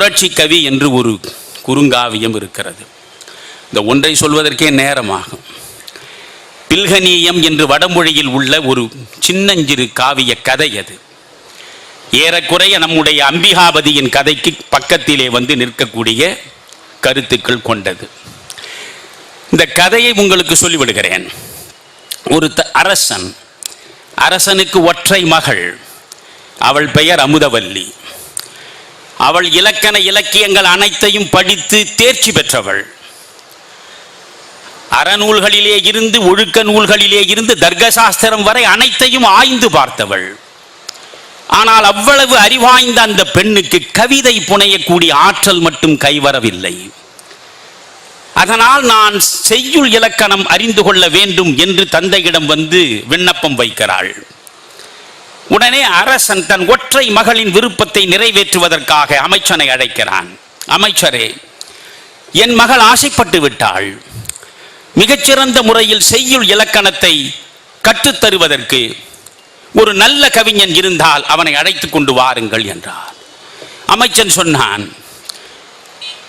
புரட்சி கவி என்று ஒரு குறுங்காவியம் இருக்கிறது. இந்த ஒன்றை சொல்வதற்கே நேரமாகும். பில்கனீயம் என்று வடமொழியில் உள்ள ஒரு சின்னஞ்சிறு காவிய கதை அது. ஏறக்குறைய நம்முடைய அம்பிகாபதியின் கதைக்கு பக்கத்திலே வந்து நிற்கக்கூடிய கருத்துக்கள் கொண்டது. இந்த கதையை உங்களுக்கு சொல்லிவிடுகிறேன். ஒரு த அரசன் அரசனுக்கு ஒற்றை மகள். அவள் பெயர் அமுதவல்லி. அவள் இலக்கண இலக்கியங்கள் அனைத்தையும் படித்து தேர்ச்சி பெற்றவள். அறநூல்களிலே இருந்து ஒழுக்க நூல்களிலே இருந்து தர்க்கசாஸ்திரம் வரை அனைத்தையும் ஆய்ந்து பார்த்தவள். ஆனால் அவ்வளவு அறிவாய்ந்த அந்த பெண்ணுக்கு கவிதை புனையக்கூடிய ஆற்றல் மட்டும் கைவரவில்லை. அதனால் நான் செய்யுள் இலக்கணம் அறிந்து கொள்ள வேண்டும் என்று தந்தையிடம் வந்து விண்ணப்பம் வைக்கிறாள். உடனே அரசன் தன் ஒற்றை மகளின் விருப்பத்தை நிறைவேற்றுவதற்காக அமைச்சனை அழைக்கிறான். அமைச்சரே என் மகள் ஆசைப்பட்டு விட்டாள். மிகச்சிறந்த முறையில் செய்யுள் இலக்கணத்தை கற்றுத்தருவதற்கு ஒரு நல்ல கவிஞன் இருந்தால் அவனை அழைத்து கொண்டு வாருங்கள் என்றார். அமைச்சன் சொன்னான்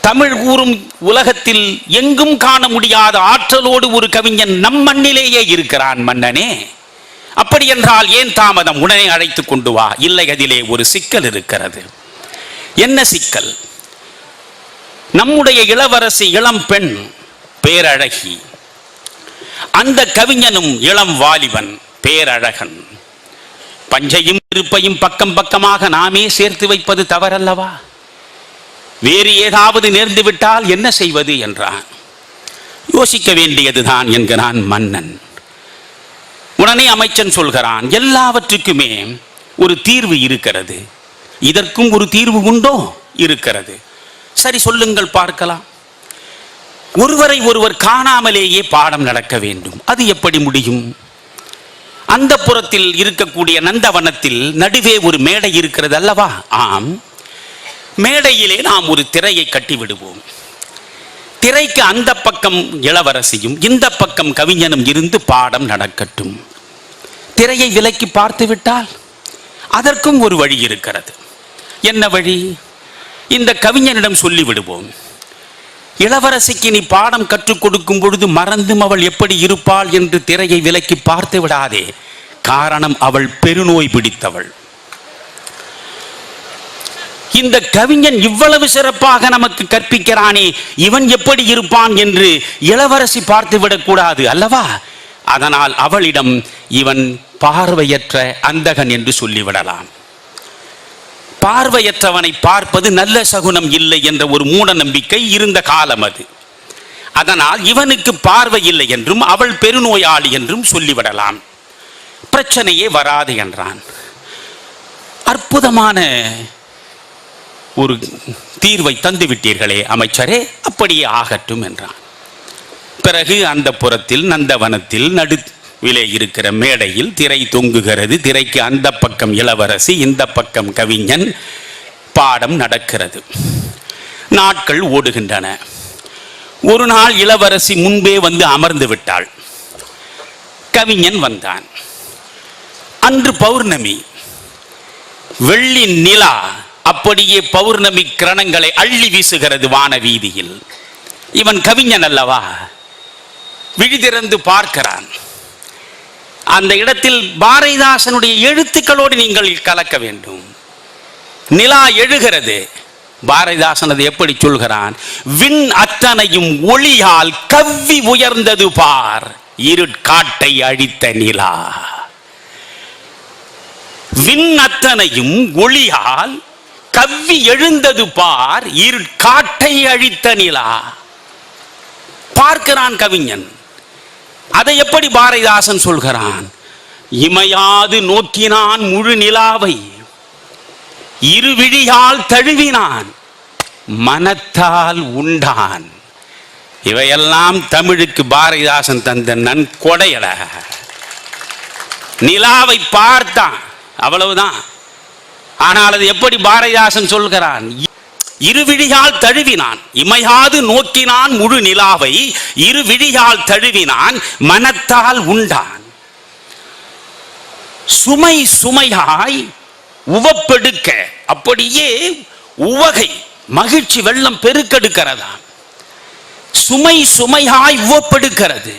தமிழ் கூறும் உலகத்தில் எங்கும் காண முடியாத ஆற்றலோடு ஒரு கவிஞன் நம் மண்ணிலேயே இருக்கிறான் மன்னனே. அப்படி என்றால் ஏன் தாமதம்? உடனே அழைத்துக் கொண்டு வா. இல்லை அதிலே ஒரு சிக்கல் இருக்கிறது. என்ன சிக்கல்? நம்முடைய இளவரசி இளம் பெண் பேரழகி. அந்த கவிஞனும் இளம் வாலிபன் பேரழகன். பஞ்சையும் இருப்பையும் பக்கம் பக்கமாக நாமே சேர்த்து வைப்பது தவறல்லவா? வேறு ஏதாவது நேர்ந்து விட்டால் என்ன செய்வது என்றான். யோசிக்க வேண்டியதுதான் என்கிறான் மன்னன். உடனே அமைச்சன் சொல்கிறான் எல்லாவற்றுக்குமே ஒரு தீர்வு இருக்கிறது. இதற்கும் ஒரு தீர்வு உண்டோ? இருக்கிறது. சரி சொல்லுங்கள் பார்க்கலாம். ஒருவரை ஒருவர் காணாமலேயே பாடம் நடக்க வேண்டும். அது எப்படி முடியும்? அந்த புறத்தில் இருக்கக்கூடிய நந்தவனத்தில் நடுவே ஒரு மேடை இருக்கிறது அல்லவா? ஆம். மேடையிலே நாம் ஒரு திரையை கட்டி விடுவோம் திரைக்கு அந்த பக்கம் இளவரசியும் இந்த பக்கம் கவிஞனும் இருந்து பாடம் நடக்கட்டும். திரையை விலக்கி பார்த்து விட்டால் அதற்கும் ஒரு வழி இருக்கிறது. என்ன வழி? இந்த கவிஞனிடம் சொல்லி விடுவோம் இளவரசிக்கு நீ பாடம் கற்றுக் கொடுக்கும் பொழுது மறந்தும் அவள் எப்படி இருப்பாள் என்று திரையை விலக்கி பார்த்து விடாதே. காரணம் அவள் பெருநோய் பிடித்தவள். இந்த கவிஞன் இவ்வளவு சிறப்பாக நமக்கு கற்பிக்கிறானே இவன் எப்படி இருப்பான் என்று இளவரசி பார்த்து விடக்கூடாது அல்லவா? அதனால் அவளிடம் இவன் பார்வையற்ற அந்தகன் என்று சொல்லிவிடலாம். பார்வையற்றவனை பார்ப்பது நல்ல சகுனம் இல்லை என்ற ஒரு மூட நம்பிக்கை இருந்த காலம் அது. அதனால் இவனுக்கு பார்வை இல்லை என்றும் அவள் பெருநோயாளி என்றும் சொல்லிவிடலாம். பிரச்சனையே வராது என்றான். அற்புதமான ஒரு தீர்வை தந்து விட்டீர்களே அமைச்சரே. அப்படியே ஆகட்டும் என்றான். பிறகு அந்த புறத்தில் நந்தவனத்தில் நடுவிலே இருக்கிற மேடையில் திரை தொங்குகிறது. திரைக்கு அந்த பக்கம் இளவரசி இந்த பக்கம் கவிஞன் பாடம் நடக்கிறது. நாட்கள் ஓடுகின்றன. ஒரு நாள் இளவரசி முன்பே வந்து அமர்ந்து விட்டாள். கவிஞன் வந்தான். அன்று பௌர்ணமி. வெள்ளி நிலா அப்படியே பௌர்ணமி கிரணங்களை அள்ளி வீசுகிறது வான வீதியில் இவன் கவிஞன் அல்லவா? விழிதிறந்து பார்க்கிறான். அந்த இடத்தில் பாரதிதாசனுடைய எழுத்துக்களோடு நீங்கள் கலக்க வேண்டும். நிலா எழுகிறது. பாரதிதாசன் அதை எப்படி சொல்கிறான்? விண் அத்தனையும் ஒளியால் கவ்வி உயர்ந்தது பார். இருட்காட்டை அழித்த நிலா. விண் அத்தனையும் ஒளியால் கவ்வி எழுந்தது பார் இரு காட்டை அழித்த நிலா. பார்க்கிறான் கவிஞன். அதை எப்படி பாரதிதாசன் சொல்கிறான்? இமையாது நோக்கினான் முழு நிலாவை. இருவிழியால் தழுவினான் மனத்தால் உண்டான். இவையெல்லாம் தமிழுக்கு பாரதிதாசன் தந்த நன்கொடையட. நிலாவை பார்த்தான் அவ்வளவுதான். ஆனால் அது எப்படி பாரதிதாசன் சொல்கிறான்? இருவிழியால் தழுவினான் இமையாது நோக்கினான் முழு நிலாவை இருவிழியால் தழுவினான் மனத்தால் உண்டான். சுமை சுமையாய் உவப்பெடுக்க அப்படியே உவகை மகிழ்ச்சி வெள்ளம் பெருக்கெடுக்கிறதா சுமை சுமையாய் உவப்பெடுக்கிறது.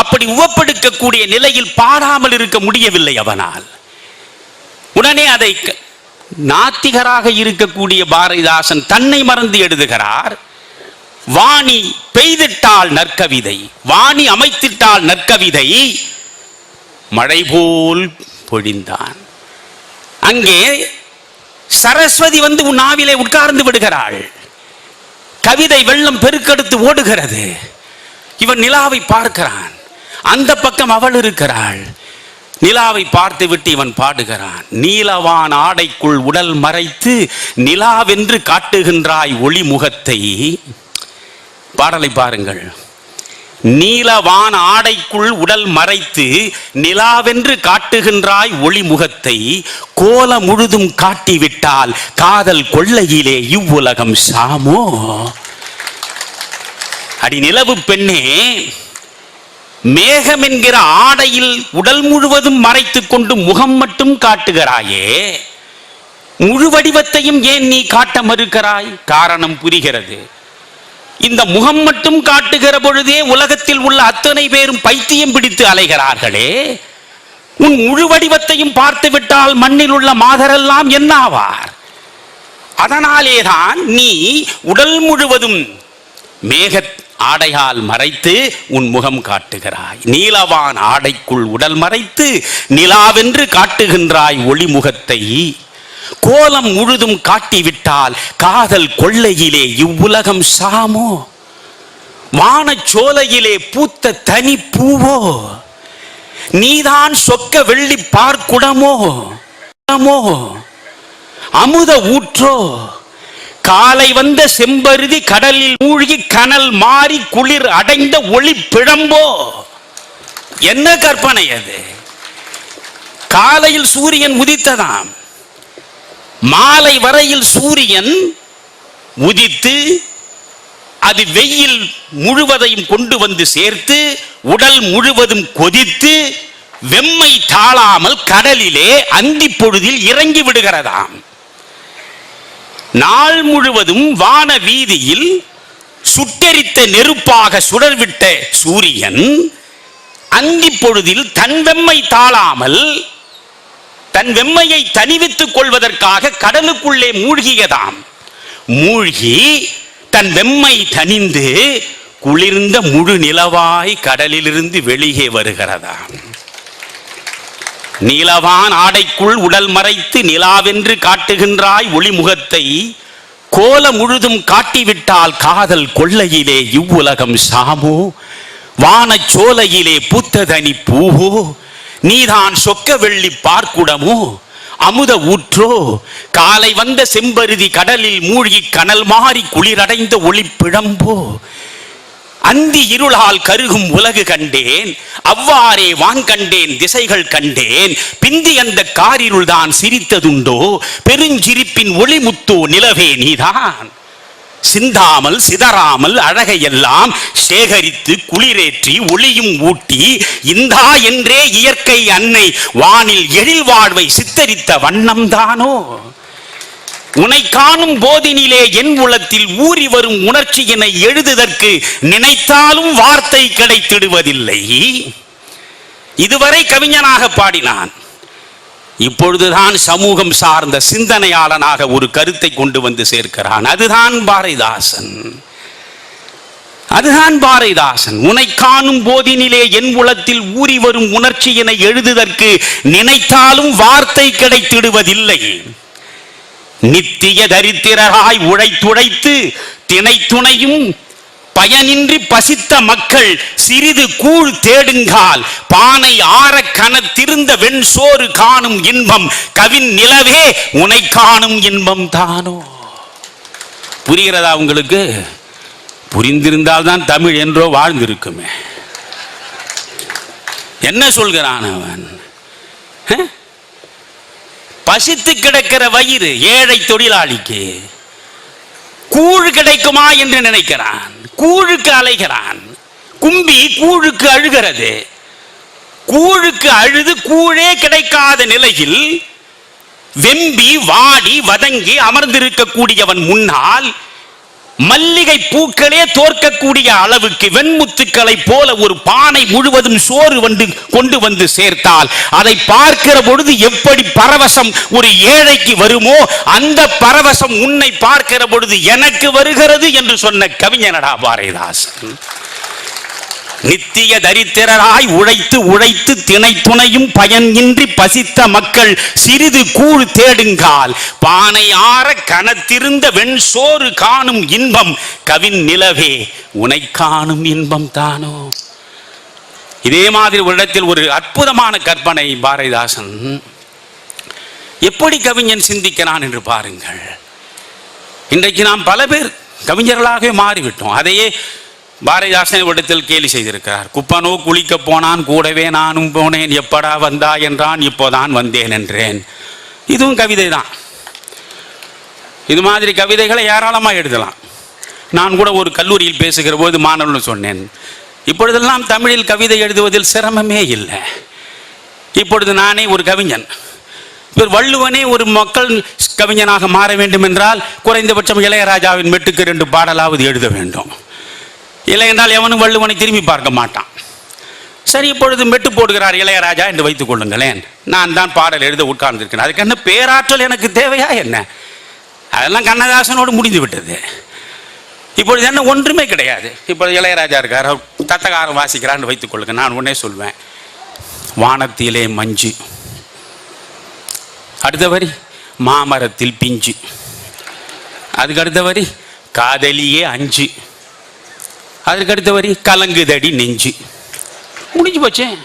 அப்படி உவப்பெடுக்கக்கூடிய நிலையில் பாடாமல் இருக்க முடியவில்லை அவனால். உடனே அதை க- நாத்திகராக இருக்கக்கூடிய பாரதிதாசன் தன்னை மறந்து எழுதுகிறார். வாணி பெய்திட்டால் நற்கவிதை வாணி அமைத்திட்டால் நற்கவிதை மழை போல் பொழிந்தான். அங்கே சரஸ்வதி வந்து உன் ஆவிலே உட்கார்ந்து விடுகிறாள். கவிதை வெள்ளம் பெருக்கெடுத்து ஓடுகிறது. இவன் நிலாவை பார்க்கிறான். அந்த பக்கம் அவள் இருக்கிறாள். நிலாவை பார்த்துவிட்டு இவன் பாடுகிறான். நீலவான் ஆடைக்குள் உடல் மறைத்து நிலாவென்று காட்டுகின்றாய் ஒளி முகத்தை பாடலை பாருங்கள். நீலவான் ஆடைக்குள் உடல் மறைத்து நிலாவென்று காட்டுகின்றாய் ஒளி முகத்தை கோல முழுதும் காட்டிவிட்டால் காதல் கொள்ளையிலே இவ்வுலகம் சாமோ? அடி நிலவு பெண்ணே மேகம் என்கிற ஆடையில் உடல் முழுவதும் மறைத்துக் கொண்டு முகம் மட்டும் காட்டுகிறாயே முழு வடிவத்தையும் ஏன் நீ காட்ட மறுக்கிறாய்? காரணம் புரிகிறது. இந்த முகம் மட்டும் காட்டுகிற பொழுதே உலகத்தில் உள்ள அத்தனை பேரும் பைத்தியம் பிடித்து அலைகிறார்களே. உன் முழு வடிவத்தையும் பார்த்து விட்டால் மண்ணில் உள்ள மாதரெல்லாம் என்ன ஆவார்? அதனாலேதான் நீ உடல் முழுவதும் மேக ஆடையால் மறைத்து உன் முகம் காட்டுகிறாய். நீலவான் ஆடைக்குள் உடல் மறைத்து நிலாவென்று காட்டுகின்றாய் ஒளி முகத்தை கோலம் முழுதும் காட்டிவிட்டால் காதல் கொள்ளையிலே இவ்வுலகம் சாமோ? வானச்சோலையிலே பூத்த தனி பூவோ? நீதான் சொக்க வெள்ளி பார்க்குடமோ குடமோ? அமுத ஊற்றோ? காலை வந்த செம்பருதி கடலில் மூழ்கி கனல் மாறி குளிர் அடைந்த ஒளி பிழம்போ? என்ன கற்பனை அது? காலையில் சூரியன் உதித்ததாம். மாலை வரையில் சூரியன் உதித்து அது வெயில் முழுவதையும் கொண்டு வந்து சேர்த்து உடல் முழுவதும் கொதித்து வெம்மை தாழாமல் கடலிலே அந்தி பொழுதில் இறங்கி விடுகிறதாம். நாள் முழுவதும் வான வீதியில் சுட்டெரித்த நெருப்பாக சுடர்விட்ட சூரியன் அந்தி பொழுதில் தன் வெம்மை தாழாமல் தன் வெம்மையை தணிவித்துக் கொள்வதற்காக கடலுக்குள்ளே மூழ்கியதாம். மூழ்கி தன் வெம்மை தணிந்து குளிர்ந்த முழு நிலவாய் கடலிலிருந்து வெளியே வருகிறதாம். நீலவான் ஆடைக்குள் உடல் மறைத்து நிலாவென்று காட்டுகின்றாய் ஒளிமுகத்தை கோல முழுதும் காட்டிவிட்டால் காதல் கொள்ளையிலே இவ்வுலகம் சாமோ? வானச் சோலையிலே பூத்ததனி பூவோ? நீதான் சொக்க வெள்ளி பார்க்குடமோ? அமுத ஊற்றோ? காலை வந்த செம்பருதி கடலில் மூழ்கி கனல் மாறி குளிரடைந்த ஒளி பிழம்போ அந்தி இருளால் கருகும் உலகு கண்டேன் அவ்வாறே வான் கண்டேன் திசைகள் கண்டேன் பிந்தி அந்த காரிருள் தான் சிரித்ததுண்டோ பெருஞ்சிரிப்பின் ஒளிமுத்தோ நிலவே நீதான். சிந்தாமல் சிதறாமல் அழகையெல்லாம் சேகரித்து குளிரேற்றி ஒளியும் ஊட்டி இந்தா என்றே இயற்கை அன்னை வானில் எழில் வாழ்வை சித்தரித்த வண்ணம்தானோ உனை காணும் போதினிலே என் உளத்தில் ஊறி வரும் உணர்ச்சியினை எழுதுதற்கு நினைத்தாலும் வார்த்தை கிடைத்திடுவதில்லை. இதுவரை கவிஞனாக பாடினான். இப்பொழுதுதான் சமூகம் சார்ந்த சிந்தனையாளனாக ஒரு கருத்தை கொண்டு வந்து சேர்க்கிறான். அதுதான் பாரதிதாசன். அதுதான் பாரதிதாசன். உனை காணும் போதினிலே என் உளத்தில் ஊறி வரும் உணர்ச்சியினை எழுதுதற்கு நினைத்தாலும் வார்த்தை கிடைத்திடுவதில்லை. நித்திய தரித்திரராய் உழைத்துழைத்து திணைத்துணையும் பயனின்றி பசித்த மக்கள் சிறிது கூழ் தேடுங்கால் பானை ஆற கனத்திருந்த வெண் சோறு காணும் இன்பம் கவின் நிலவே உனை காணும் இன்பம் தானோ? புரிகிறதா உங்களுக்கு? புரிந்திருந்தால் தான் தமிழ் என்றோ வாழ்ந்திருக்குமே. என்ன சொல்கிறான் அவன்? ஹ? பசித்து கிடக்கிற வயிறு ஏழை தொழிலாளிக்கு. கூழ் கிடைக்குமா என்று நினைக்கிறான். கூழுக்கு அலைகிறான். கும்பி கூழுக்கு அழுகிறது. கூழுக்கு அழுது கூழே கிடைக்காத நிலையில் வெம்பி வாடி வதங்கி அமர்ந்திருக்கக்கூடியவன் முன்னால் மல்லிகை பூக்களே தோற்கக்கூடிய அளவுக்கு வெண்முத்துக்களை போல ஒரு பானை முழுவதும் சோறு வந்து கொண்டு வந்து சேர்த்தால் அதை பார்க்கிற பொழுது எப்படி பரவசம் ஒரு ஏழைக்கு வருமோ அந்த பரவசம் உன்னை பார்க்கிற பொழுது எனக்கு வருகிறது என்று சொன்ன கவிஞனடா பாரதிதாசன். நித்திய தரித்திரராய் உழைத்து உழைத்து திணை துணையும் பயன் பசித்த மக்கள் சிறிது கூழ் தேடுங்கால். பானை ஆற கனத்திருந்த வெண் சோறு காணும் இன்பம் கவின் நிலவே உனை காணும் இன்பம் தானோ? இதே மாதிரி ஒரு இடத்தில் ஒரு அற்புதமான கற்பனை பாரதிதாசன். எப்படி கவிஞன் சிந்திக்கிறான் என்று பாருங்கள். இன்றைக்கு நாம் பல பேர் கவிஞர்களாகவே மாறிவிட்டோம். அதையே பாரதிதாசன் இடத்தில் கேலி செய்திருக்கிறார். குப்பனோ குளிக்க போனான் கூடவே நானும் போனேன். எப்படா வந்தா? என்றான். இப்போதான் வந்தேன் என்றேன். இதுவும் கவிதை தான் இது மாதிரி கவிதைகளை ஏராளமாக எழுதலாம். நான் கூட ஒரு கல்லூரியில் பேசுகிற போது மாணவன் சொன்னேன். இப்பொழுதெல்லாம் தமிழில் கவிதை எழுதுவதில் சிரமமே இல்லை. இப்பொழுது நானே ஒரு கவிஞன். இவர் வள்ளுவனே ஒரு மக்கள் கவிஞனாக மாற வேண்டும் என்றால் குறைந்தபட்சம் இளையராஜாவின் மெட்டுக்கு ரெண்டு பாடலாவது எழுத வேண்டும். இல்லை என்றால் எவனும் வள்ளுவனை திரும்பி பார்க்க மாட்டான். சரி இப்பொழுது மெட்டு போடுகிறார் இளையராஜா என்று வைத்துக் கொள்ளுங்களேன். நான் தான் பாடல் எழுத உட்கார்ந்திருக்கிறேன். அதுக்கு என்ன பேராற்றல் எனக்கு தேவையா என்ன? அதெல்லாம் கண்ணதாசனோடு முடிந்து விட்டது. இப்பொழுது என்ன? ஒன்றுமே கிடையாது. இப்போ இளையராஜா இருக்கார். தத்தகாரம் வாசிக்கிறான்னு வைத்துக் கொள்ளுங்க. நான் உடனே சொல்வேன். வானத்திலே மஞ்சு. அடுத்த வரி மாமரத்தில் பிஞ்சு. அதுக்கு அடுத்த வரி காதலியே அஞ்சு. அதற்கு அடுத்த வரி கலங்குதடி நெஞ்சு. முடிஞ்சு போச்சே.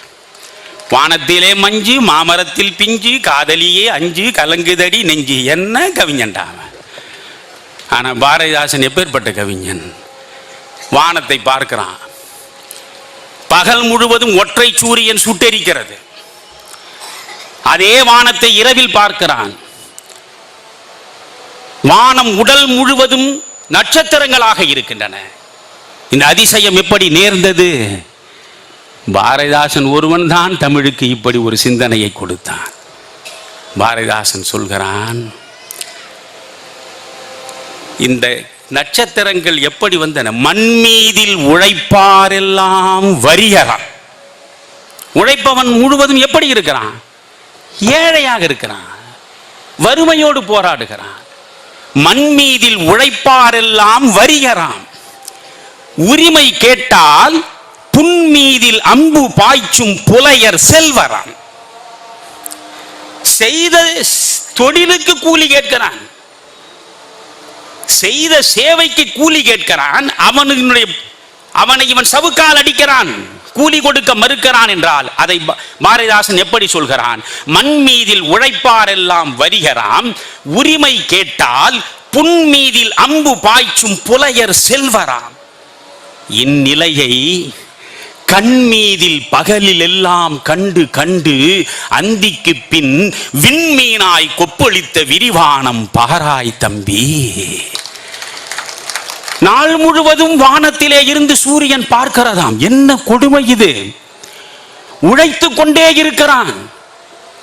வானத்திலே மஞ்சு மாமரத்தில் பிஞ்சு காதலியே அஞ்சு கலங்குதடி நெஞ்சு. என்ன கவிஞன்டா அவன்? பாரதிதாசன் எப்பேற்பட்ட கவிஞன்? வானத்தை பார்க்கிறான். பகல் முழுவதும் ஒற்றை சூரியன் சுட்டெரிக்கிறது. அதே வானத்தை இரவில் பார்க்கிறான். வானம் உடல் முழுவதும் நட்சத்திரங்களாக இருக்கின்றன. இந்த அதிசயம் எப்படி நேர்ந்தது? பாரதிதாசன் ஒருவன் தான் தமிழுக்கு இப்படி ஒரு சிந்தனையை கொடுத்தான். பாரதிதாசன் சொல்கிறான் இந்த நட்சத்திரங்கள் எப்படி வந்தன? மண்மீதில் உழைப்பாரெல்லாம் வரியறான் உழைப்பவன் முழுவதும் எப்படி இருக்கிறான்? ஏழையாக இருக்கிறான். வறுமையோடு போராடுகிறான். மண்மீதில் உழைப்பாரெல்லாம் வரியறான் உரிமை கேட்டால் புன்மீதில் அம்பு பாய்ச்சும் புலையர் செல்வரான் செய்த தொழிலுக்கு கூலி கேட்கிறான். செய்த சேவைக்கு கூலி கேட்கிறான். அவனுடைய அவனை இவன் சவுக்கால் அடிக்கிறான். கூலி கொடுக்க மறுக்கிறான் என்றால் அதை பாரதிதாசன் எப்படி சொல்கிறான்? மண் மீதில் உழைப்பாரெல்லாம் வருகிறான் உரிமை கேட்டால் புன் மீதில் அம்பு பாய்ச்சும் புலையர் செல்வராம். இந்நிலையை கண்மீதில் பகலில் எல்லாம் கண்டு கண்டு அந்திக்கு பின் விண்மீனாய் கொப்பளித்த விரிவானம் பாராய் தம்பி. நாள் முழுவதும் வானத்திலே இருந்து சூரியன் பார்க்கிறதாம். என்ன கொடுமை இது? உழைத்து கொண்டே இருக்கிறான்.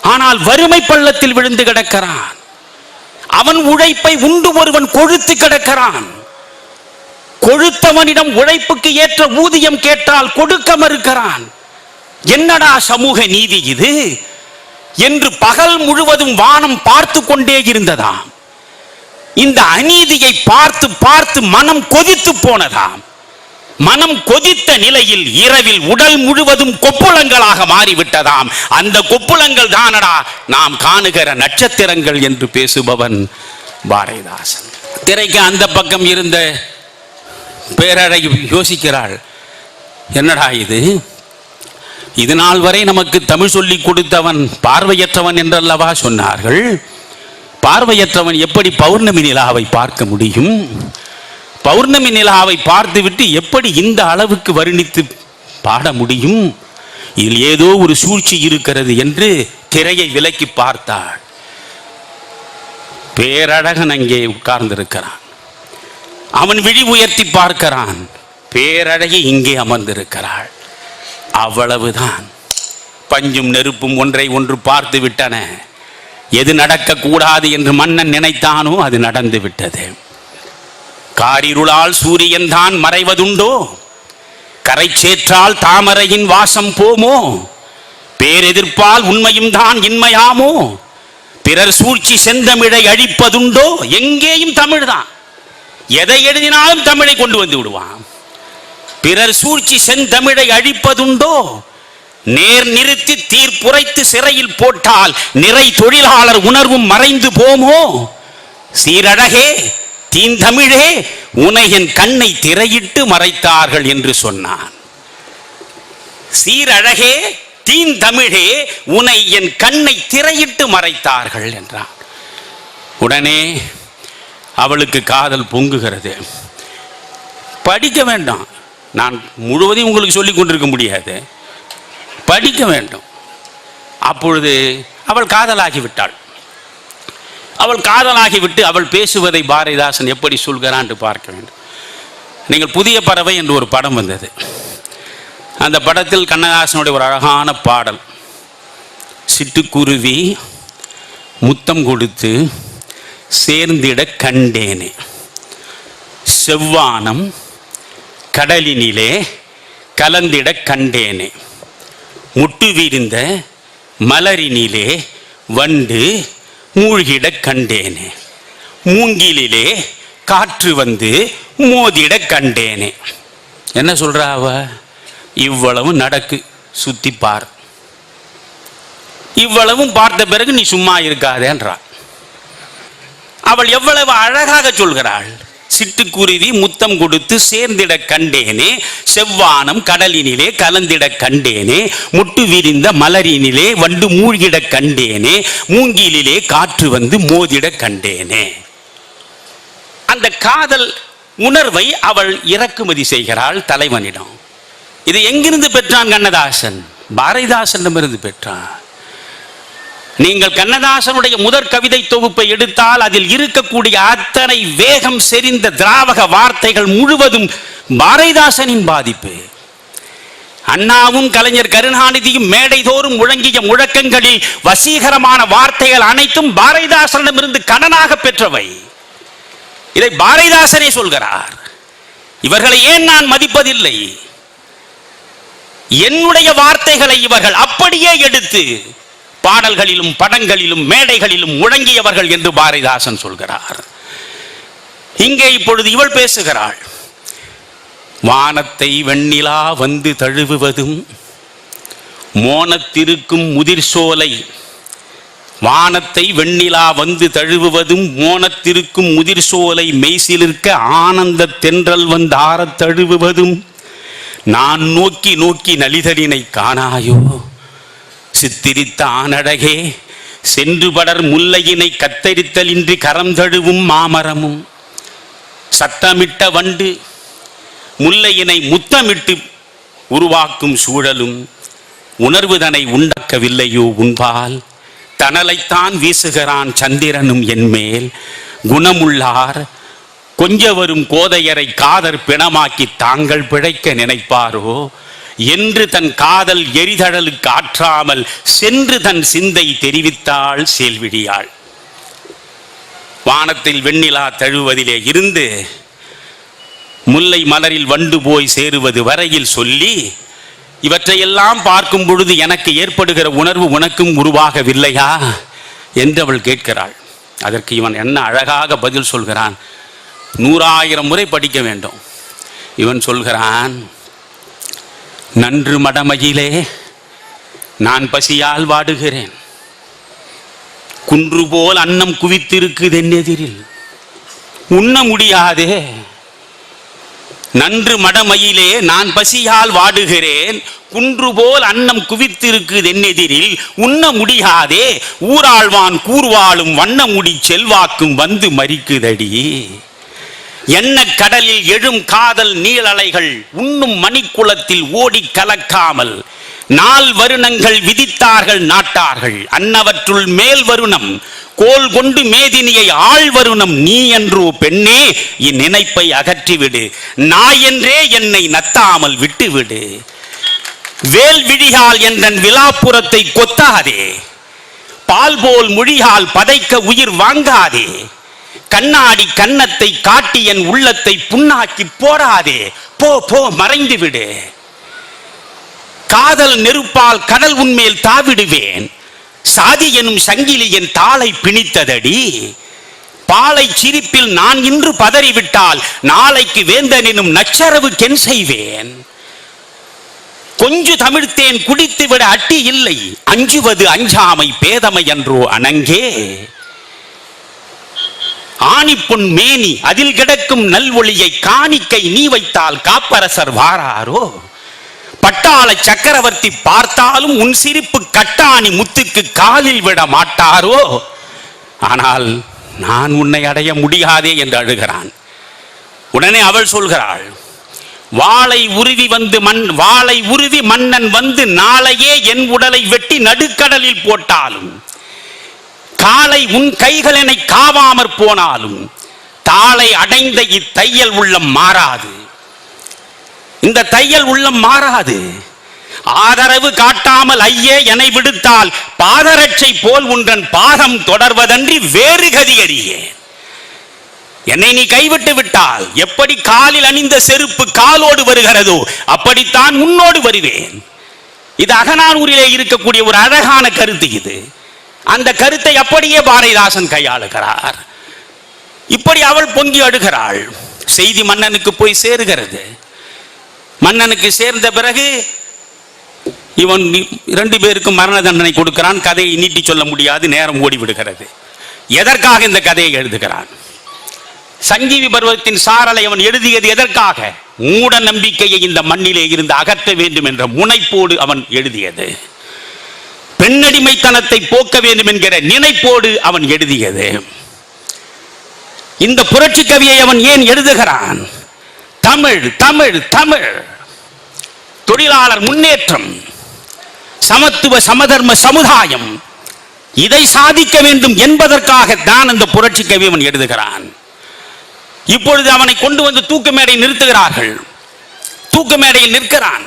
ஆனால் வறுமை பள்ளத்தில் விழுந்து கிடக்கிறான். அவன் உழைப்பை உண்டு ஒருவன் கொழுத்து கிடக்கிறான். கொழுத்தவனிடம் உழைப்புக்கு ஏற்ற ஊதியம் கேட்டால் கொடுக்க மறுக்கிறான் என்னடா சமூக நீதி இது? என்று பகல் முழுவதும் வானம் பார்த்து கொண்டே இருந்ததாம். இந்த அநீதியை பார்த்து பார்த்து மனம் கொதித்து போனதாம். மனம் கொதித்த நிலையில் இரவில் உடல் முழுவதும் கொப்புளங்களாக மாறிவிட்டதாம். அந்த கொப்புளங்கள் தானடா நாம் காணுகிற நட்சத்திரங்கள் என்று பேசுபவன் பாரதிதாசன். திரைக்கு அந்த பக்கம் இருந்த பேரழகி யோசிக்கிறாள். என்னடா இது? இது நாள் வரை நமக்கு தமிழ் சொல்லிக் கொடுத்தவன் பார்வையற்றவன் என்றல்லவா சொன்னார்கள்? பார்வையற்றவன் எப்படி பௌர்ணமி நிலாவை பார்க்க முடியும்? பௌர்ணமி நிலாவை பார்த்துவிட்டு எப்படி இந்த அளவுக்கு வர்ணித்து பாட முடியும்? இதில் ஏதோ ஒரு சூழ்ச்சி இருக்கிறது என்று திரையை விலக்கி பார்த்தாள். பேரழகன் அங்கே உட்கார்ந்திருக்கிறான். அவன் விழி உயர்த்தி பார்க்கிறான். பேரழகி இங்கே அமர்ந்திருக்கிறாள். அவ்வளவுதான். பஞ்சும் நெருப்பும் ஒன்றை ஒன்று பார்த்து விட்டன. எது நடக்கக்கூடாது என்று மன்னன் நினைத்தானோ அது நடந்து விட்டது. காரிருளால் சூரியன் தான் மறைவதுண்டோ? கரை சேற்றால் தாமரையின் வாசம் போமோ? பேரெதிர்ப்பால் உண்மையும் தான் இன்மையாமோ? பிறர் சூழ்ச்சி செந்தமிழை அழிப்பதுண்டோ? எங்கேயும் தமிழ்தான். எதை எழுதினாலும் தமிழை கொண்டு வந்து விடுவான். பிறர் சூழ்ச்சி செந்தமிழை அழிப்பதுண்டோ? நேர் நிறுத்தி தீர்ப்புரைத்து சிறையில் போட்டால் நிறை தொழிலாளர் உணர்வும் மறைந்து போமோ? சீரழகே தீந்தமிழே உனை என் கண்ணை திரையிட்டு மறைத்தார்கள் என்று சொன்னான். சீரழகே தீந்தமிழே உனை என் கண்ணை திரையிட்டு மறைத்தார்கள் என்றான். உடனே அவளுக்கு காதல் பொங்குகிறது. படிக்க வேண்டாம். நான் முழுவதையும் உங்களுக்கு சொல்லிக் கொண்டிருக்க முடியாது. படிக்க வேண்டும். அப்பொழுது அவள் காதலாகிவிட்டாள். அவள் காதலாகிவிட்டு அவள் பேசுவதை பாரதிதாசன் எப்படி சொல்கிறான் என்று பார்க்க வேண்டும். நீங்கள் புதிய பறவை என்று ஒரு படம் வந்தது. அந்த படத்தில் கண்ணதாசனுடைய ஒரு அழகான பாடல். சிட்டுக்குருவி முத்தம் கொடுத்து சேர்ந்திட கண்டேனே. செவ்வானம் கடலினிலே கலந்திட கண்டேனே. முட்டு விரிந்த மலரினிலே வண்டு மூழ்கிட கண்டேனே. மூங்கிலிலே காற்று வந்து மோதிட கண்டேனே. என்ன சொல்றா அவ? இவ்வளவு நடக்கு சுத்தி பார். இவ்வளவும் பார்த்த பிறகு நீ சும்மா இருக்காதேன்றா அவள் எவ்வளவு அழகாக சொல்கிறாள். சிட்டுக்குருவி முத்தம் கொடுத்து சேர்ந்திட கண்டேனே செவ்வானம் கடலினிலே கலந்திட கண்டேனே முட்டு விரிந்த மலரினிலே வண்டு மூழ்கிட கண்டேனே மூங்கிலிலே காற்று வந்து மோதிட கண்டேனே. அந்த காதல் உணர்வை அவள் இறக்குமதி செய்கிறாள் தலைவனிடம். இது எங்கிருந்து பெற்றான் கண்ணதாசன்? பாரதிதாசனிடமிருந்து பெற்றான். நீங்கள் கண்ணதாசனுடைய முதற் கவிதை தொகுப்பை எடுத்தால் அதில் இருக்கக்கூடிய அத்தனை வேகம் செறிந்த திராவக வார்த்தைகள் முழுவதும் பாரதிதாசனின் பாதிப்பு. அண்ணாவும் கலைஞர் கருணாநிதியும் மேடைதோறும் முழங்கிய முழக்கங்களில் வசீகரமான வார்த்தைகள் அனைத்தும் பாரதிதாசனிடமிருந்து கடனாக பெற்றவை. இதை பாரதிதாசனே சொல்கிறார். இவர்களை ஏன் நான் மதிப்பதில்லை? என்னுடைய வார்த்தைகளை இவர்கள் அப்படியே எடுத்து பாடல்களிலும் படங்களிலும் மேடைகளிலும் முழங்கியவர்கள் என்று பாரதிதாசன் சொல்கிறார். இங்கே இப்பொழுது இவள் பேசுகிறாள். வானத்தை வெண்ணிலா வந்து தழுவுவதும் மோனத்திருக்கும் முதிர் சோலை வானத்தை வெண்ணிலா வந்து தழுவுவதும் மோனத்திருக்கும் முதிர் சோலை மெய்சிலிருக்க ஆனந்த தென்றல் வந்து ஆறத் தழுவுவதும் நான் நோக்கி நோக்கி நலிதலினை காணாயோ? சித்திரித்த ஆனழகே சென்று படர் முல்லையினை கத்தரித்தலின்றி கரம் தழுவும் மாமரமும். சத்தமிட்ட வண்டு முல்லையினை முத்தமிட்டு உருவாக்கும் சூழலும் உணர்வுதனை உண்டாக்கவில்லையோ உன்பால். தனலைத்தான் வீசுகிறான் சந்திரனும் என்மேல். குணமுள்ளார் கொஞ்ச வரும் கோதையரை காதர் பிணமாக்கி தாங்கள் பிழைக்க நினைப்பாரோ? என்று தன் காதல் எரிதழலுக்கு ஆற்றாமல் சென்று தன் சிந்தை தெரிவித்தாள் சேல்விழியாள். வானத்தில் வெண்ணிலா தழுவதிலே இருந்து முல்லை மலரில் வண்டு போய் சேருவது வரையில் சொல்லி இவற்றையெல்லாம் பார்க்கும் பொழுது எனக்கு ஏற்படுகிற உணர்வு உனக்கும் உருவாகவில்லையா? என்று அவள் கேட்கிறாள். அதற்கு இவன் என்ன அழகாக பதில் சொல்கிறான். நூறாயிரம் முறை படிக்க வேண்டும். இவன் சொல்கிறான் நன்று மடமையிலே நான் பசியால் வாடுகிறேன். குன்று போல் அன்னம் குவித்திருக்குது என்னெதிரில் உண்ண முடியாதே. நன்று மடமையிலே நான் பசியால் வாடுகிறேன். குன்று போல் அன்னம் குவித்திருக்குது என்னெதிரில் உண்ண முடியாதே. ஊராழ்வான் கூர்வாளும் வண்ணமுடி செல்வாக்கும் வந்து மறிக்குதடி. என்ன கடலில் எழும் காதல் நீளலைகள் உண்ணும் மணிக்குளத்தில் ஓடி கலக்காமல் நால் வருணங்கள் விதித்தார்கள் நாட்டார்கள். அன்னவற்றுள் மேல் வருணம் கோல் கொண்டு மேதினியை ஆள் வருணம் நீ என்றோ பெண்ணே இந்நினைப்பை அகற்றிவிடு. நாய் என்றே என்னை நத்தாமல் விட்டுவிடு. வேல் விழிகால் என்றன் விழாப்புறத்தை கொத்தாதே. பால் போல் மொழியால் பதைக்க உயிர் வாங்காதே. கண்ணாடி கன்னத்தை காட்டி என் உள்ளத்தை புண்ணாக்கி போடாதே. போ போ மறைந்து விடு. காதல் நெருப்பால் கடல் உன்மேல் தாவிடுவேன். சாதி எனும் சங்கிலி என் தாளை பிணித்ததடி. பாலை சிரிப்பில் நான் இன்று பதறிவிட்டால் நாளைக்கு வேந்தன் எனும் நச்சரவு கென் செய்வேன். கொஞ்சு தமிழ்த்தேன் குடித்துவிட அட்டி இல்லை. அஞ்சுவது அஞ்சாமை பேதமை என்றோ அணங்கே. ஆணிப்பொன் மேனி அதில் கிடக்கும் நல்வொளியை காணிக்கை நீ வைத்தால் காப்பரசர் வாராரோ? பட்டாள சக்கரவர்த்தி பார்த்தாலும் உன் சிரிப்பு கட்டாணி முத்துக்கு காலில் விட மாட்டாரோ? ஆனால் நான் உன்னை அடைய முடியாதே என்று அழுகிறான். உடனே அவள் சொல்கிறாள் வாளை உருவி வந்து மண் வாளை உருவி மன்னன் வந்து நாளையே என் உடலை வெட்டி நடுக்கடலில் போட்டாலும் காலை உன் கைகள் என்னை காவாமற் போனாலும் தாளை அடைந்த இத்தையல் உள்ளம் மாறாது. இந்த தையல் உள்ளம் மாறாது. ஆதரவு காட்டாமல் ஐயே என்னை விடுத்தால் பாதரட்சை போல் உன்றன் பாதம் தொடர்வதன்றி வேறு கதி அறியே என்னை நீ கைவிட்டு விட்டால் எப்படி காலில் அணிந்த செருப்பு காலோடு வருகிறதோ அப்படித்தான் முன்னோடு வருவேன். இது அகனானூரிலே இருக்கக்கூடிய ஒரு அழகான கருத்து இது. அந்த கருத்தை அப்படியே பாரதிதாசன் கையாளுகிறார். இப்படி அவள் பொங்கி அடுகிறாள். செய்தி மன்னனுக்கு போய் சேருகிறது. மன்னனுக்கு சேர்ந்த பிறகு இவன் இரண்டு பேருக்கும் மரண தண்டனை கொடுக்கிறான். கதையை நீட்டி சொல்ல முடியாது நேரம் ஓடிவிடுகிறது. எதற்காக இந்த கதையை எழுதுகிறான்? சங்கீவி பருவத்தின் சாரலை அவன் எழுதியது எதற்காக? மூட நம்பிக்கையை இந்த மண்ணிலே இருந்து அகற்ற வேண்டும் என்ற முனைப்போடு அவன் எழுதியது. பெண்ணடிமைத்தனத்தை போக்க வேண்டும் என்கிற நினைப்போடு அவன் எழுதியது. இந்த புரட்சி கவியை அவன் ஏன் எழுதுகிறான்? தமிழ் தமிழ் தமிழ். தொழிலாளர் முன்னேற்றம் சமத்துவ சமதர்ம சமுதாயம் இதை சாதிக்க வேண்டும் என்பதற்காக தான் அந்த புரட்சி கவி அவன் எழுதுகிறான். இப்பொழுது அவனை கொண்டு வந்து தூக்கு மேடை நிறுத்துகிறார்கள். தூக்கு மேடையில் நிற்கிறான்.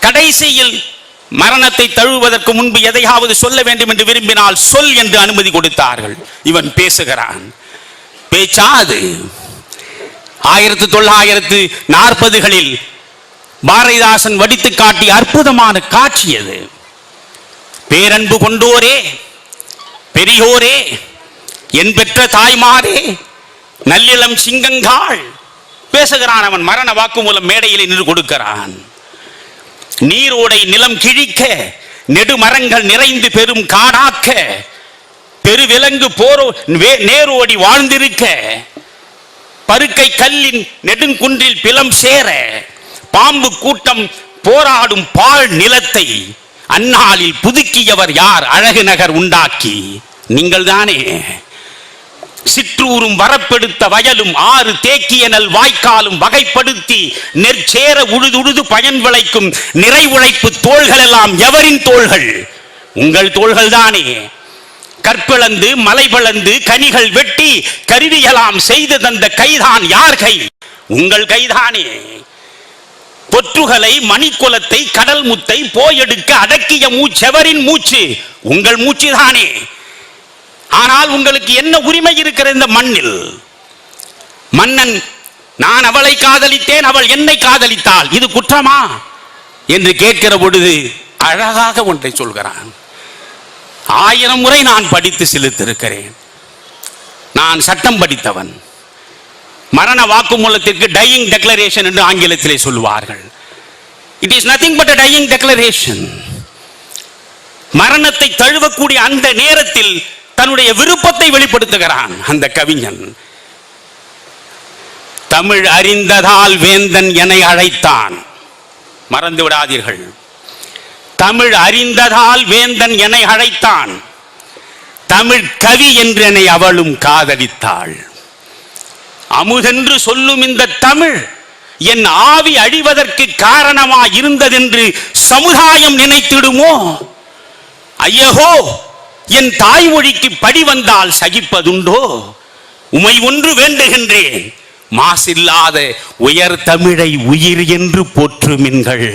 கடைசியில் மரணத்தை தழுவுவதற்கு முன்பு எதையாவது சொல்ல வேண்டும் என்று விரும்பினால் சொல் என்று அனுமதி கொடுத்தார்கள். இவன் பேசுகிறான். பேச்சா அது ஆயிரத்தி தொள்ளாயிரத்து நாற்பதுகளில் பாரதிதாசன் வடித்து காட்டிய அற்புதமான காட்சி அது. பேரன்பு கொண்டோரே பெரியோரே என் பெற்ற தாய்மாரே நல்லிளம் சிங்கங்காள். பேசுகிறான் அவன் மரண வாக்குமூலம் மேடையில் நின்று கொடுக்கிறான். நீரோடை நிலம் கிழிக்க நெடுமரங்கள் நிறைந்து பெரும் காடாக்க பெருவிலங்கு போரோ நேரோடி வாழ்ந்திருக்க பருக்கை கல்லின் நெடுங்குன்றில் பிலம் சேர பாம்பு கூட்டம் போராடும் பால் நிலத்தை அந்நாளில் புதுக்கியவர் யார் அழகு நகர் உண்டாக்கி? நீங்கள் தானே சிற்றூரும் வரப்பெடுத்த வயலும் ஆறு தேக்கிய நல் வாய்க்காலும் வகைப்படுத்தி நெற்சேர உழுதுழுது பயன் விளைக்கும் நிறை உழைப்பு தோள்கள் எல்லாம் எவரின் தோள்கள்? உங்கள் தோள்கள் தானே. கற்பிளந்து மலை பிளந்து கனிகள் வெட்டி கருவியலாம் செய்து தந்த கைதான் யார் கை? உங்கள் கைதானே. பொற்றுகளை மணிக்குலத்தை கடல் முத்தை போயெடுக்க அடக்கிய மூச்செவரின் மூச்சு? உங்கள் மூச்சு தானே ஆனால் உங்களுக்கு என்ன உரிமை இருக்கிற இந்த மண்ணில்? மன்னன் நான் அவளை காதலித்தேன் அவள் என்னை காதலித்தாள். இது குற்றமா? என்று கேட்கிற பொழுது அழகாக ஒன்றை சொல்கிறான். ஆயிரம் முறை நான் படித்து செலுத்திருக்கிறேன். நான் சட்டம் படித்தவன். மரண வாக்குமூலத்திற்கு டையிங் டெக்ளரேஷன் என்று ஆங்கிலத்திலே சொல்லுவார்கள். It is nothing but dying declaration மரணத்தை தழுவக்கூடிய அந்த நேரத்தில் தன்னுடைய விருப்பத்தை வெளிப்படுத்துகிறான் அந்த கவிஞன். தமிழ் அறிந்ததால் வேந்தன் என்னை அழைத்தான். மறந்து விடாதீர்கள். தமிழ் அறிந்ததால் வேந்தன் என்னை அழைத்தான். தமிழ் கவி என்று என்னை அவளும் காதலித்தாள். அமுதென்று சொல்லும் இந்த தமிழ் என் ஆவி அழிவதற்கு காரணமா இருந்ததென்று சமுதாயம் நினைத்திடுமோ? ஐயகோ! என் தாய்மொழிக்கு படி வந்தால் சகிப்பதுண்டோ? உமை ஒன்று வேண்டுகின்றேன். மாசில்லாத உயர் தமிழை உயிர் என்று போற்றுமின்கள்.